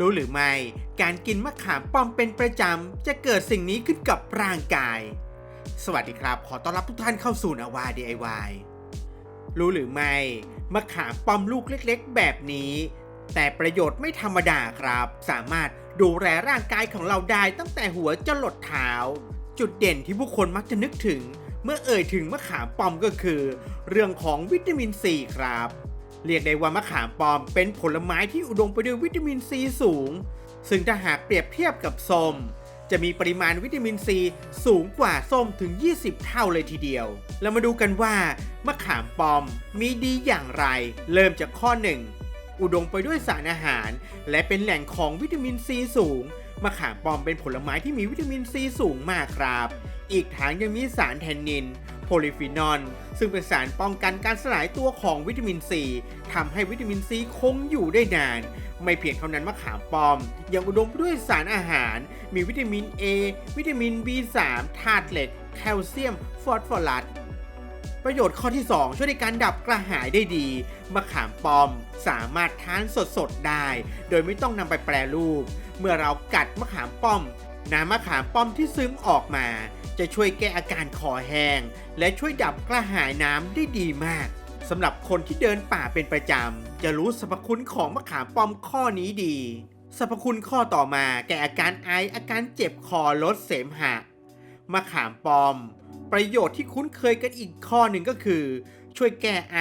รู้หรือไม่ การกินมะขามป้อมเป็นประจำ จะเกิดสิ่งนี้ขึ้นกับร่างกาย สวัสดีครับ ขอต้อนรับทุกท่านเข้าสู่นาวา DIY รู้หรือไม่ มะขามป้อมลูกเล็กๆ แบบนี้ แต่ประโยชน์ไม่ธรรมดาครับ สามารถดูแลร่างกายของเราได้ตั้งแต่หัวจรดเท้า จุดเด่นที่ผู้คนมักจะนึกถึง เมื่อเอ่ยถึงมะขามป้อมก็คือ เรื่องของวิตามินซีครับ เรียกได้ว่ามะขามป้อมเป็นผลไม้ที่อุดมไปด้วยวิตามินซีสูง ซึ่งถ้าหากเปรียบเทียบกับส้มจะมีปริมาณวิตามินซีสูงกว่าส้มถึง 20 เท่าเลยทีเดียว เรามาดูกันว่ามะขามป้อมมีดีอย่างไร เริ่มจากข้อ 1 อุดมไปด้วยสารอาหาร และเป็นแหล่งของวิตามินซีสูง มะขามป้อมเป็นผลไม้ที่มีวิตามินซีสูงมากครับ อีกทั้งยังมีสารแทนนิน โพลิฟีนอลซึ่งเป็นสารป้องกันการสลายตัวของวิตามินซีทำให้วิตามินซีคงอยู่ได้นาน ไม่เพียงเท่านั้นมะขามป้อม ยังอุดมไปด้วยสารอาหาร มีวิตามิน A วิตามิน B3 ธาตุเหล็ก แคลเซียม ฟอสฟอรัสประโยชน์ข้อที่ 2 ช่วยในการดับกระหายได้ดี มะขามป้อม สามารถทานสดๆได้ โดยไม่ต้องนำไปแปรรูป เมื่อเรากัดมะขามป้อมน้ำมะขามป้อมที่ซึมออกมา จะช่วยแก้อาการคอแห้ง และช่วยดับกระหายน้ำได้ดีมากสำหรับคนที่เดินป่าเป็นประจำ จะรู้สรรพคุณของมะขามป้อมข้อนี้ดี สรรพคุณข้อต่อมาแก้อาการไออาการเจ็บคอลดเสมหะ มะขามป้อม ประโยชน์ที่คุ้นเคยกันอีกข้อหนึ่งก็คือ ช่วยแก้ไอ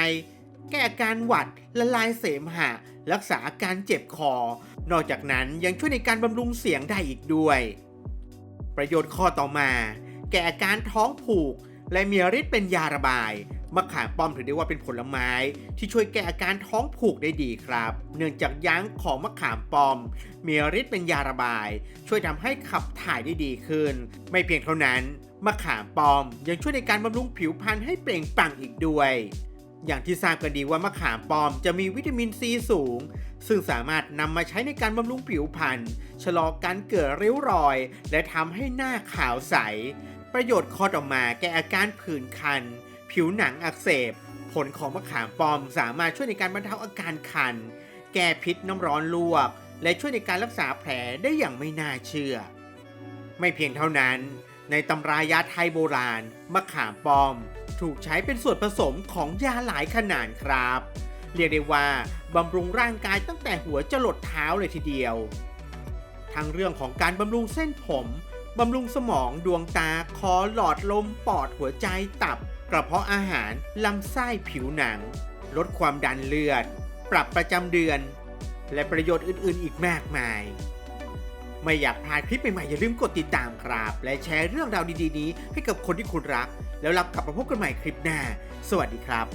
แก้อาการหวัดละลายเสมหะ รักษาอาการเจ็บคอ นอกจากนั้นยังช่วยในการบำรุงเสียงได้อีกด้วย ประโยชน์ข้อต่อมา แก้อาการท้องผูก และมีฤทธิ์เป็นยาระบายมะขามป้อมถือได้ว่าเป็นผลไม้ที่ช่วยแก้อาการท้องผูกได้ดีครับ เนื่องจากยั้งของมะขามป้อม มีฤทธิ์เป็นยาระบาย ช่วยทำให้ขับถ่ายได้ดีขึ้น ไม่เพียงเท่านั้นมะขามป้อมยังช่วยในการบำรุงผิวพรรณให้เปล่งปลั่งอีกด้วย อย่างที่ทราบกันดีว่ามะขามป้อมจะมีวิตามินซีสูง ซึ่งสามารถนำมาใช้ในการบำรุงผิวพรรณชะลอการเกิดริ้วรอย และทำให้หน้าขาวใส ประโยชน์ข้อต่อมาแก้อาการผื่นคัน ผิวหนังอักเสบ ผลของมะขามป้อมสามารถช่วยในการบรรเทาอาการคัน แก้พิษน้ำร้อนลวก และช่วยในการรักษาแผลได้อย่างไม่น่าเชื่อ ไม่เพียงเท่านั้น ในตำรายาไทยโบราณมะขามป้อม ถูกใช้เป็นส่วนผสมของยาหลายขนาดครับ เรียกได้ว่าบำรุงร่างกายตั้งแต่หัวจรดเท้าเลยทีเดียว ทั้งเรื่องของการบำรุงเส้นผมบำรุงสมองดวงตาคอหลอดลมปอดหัวใจตับ กระเพาะอาหาร ลำไส้ผิวหนัง ลดความดันเลือด ปรับประจำเดือน และประโยชน์อื่นๆอีกมากมาย ไม่อยากพลาดคลิปใหม่ๆ อย่าลืมกดติดตามครับ และแชร์เรื่องราวดีๆนี้ให้กับคนที่คุณรัก แล้วรับกลับมาพบกันใหม่คลิปหน้า สวัสดีครับ